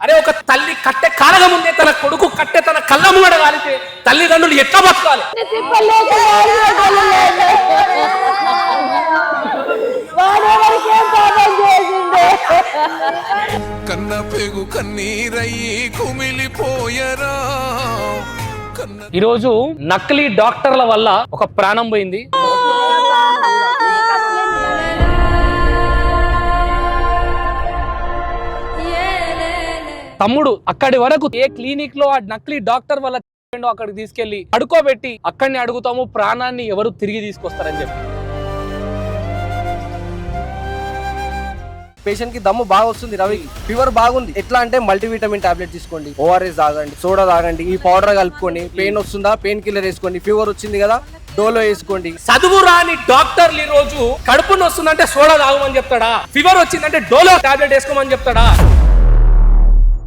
అరే ఒక తల్లి కట్టె కాలగ ముందే తన కొడుకు కట్టె తన కళ్ళ ముంగడ కాలితే తల్లిదండ్రులు ఎట్లా బతకాలి? కన్న పెగు కన్నీరయ్యి కుమిలిపోయరా. ఈరోజు నకిలీ డాక్టర్ల వల్ల ఒక ప్రాణం పోయింది. తమ్ముడు అక్కడి వరకు ఏ క్లినిక్లో ఆ నకిలీ డాక్టర్ వల్ల అక్కడికి తీసుకెళ్ళి అడుకోబెట్టి అక్కడిని అడుగుతాము ప్రాణాన్ని ఎవరు తిరిగి తీసుకొస్తారని చెప్పి. పేషెంట్కి దమ్ము బాగా వస్తుంది రవికి ఫీవర్ బాగుంది. ఎట్లా అంటే మల్టీవిటమిన్ టాబ్లెట్ తీసుకోండి. ఓఆర్ఎస్ తాగండి సోడా తాగండి ఈ పౌడర్ కలుపుకోండి పెయిన్ వస్తుందా? పెయిన్ కిల్లర్ వేసుకోండి. ఫీవర్ వచ్చింది కదా డోలో వేసుకోండి. చదువు రాని డాక్టర్లు ఈ రోజు కడుపు నొస్తుందంటే సోడా తాగమని చెప్తాడా? ఫీవర్ వచ్చిందంటే డోలో టాబ్లెట్ వేసుకోమని చెప్తాడా?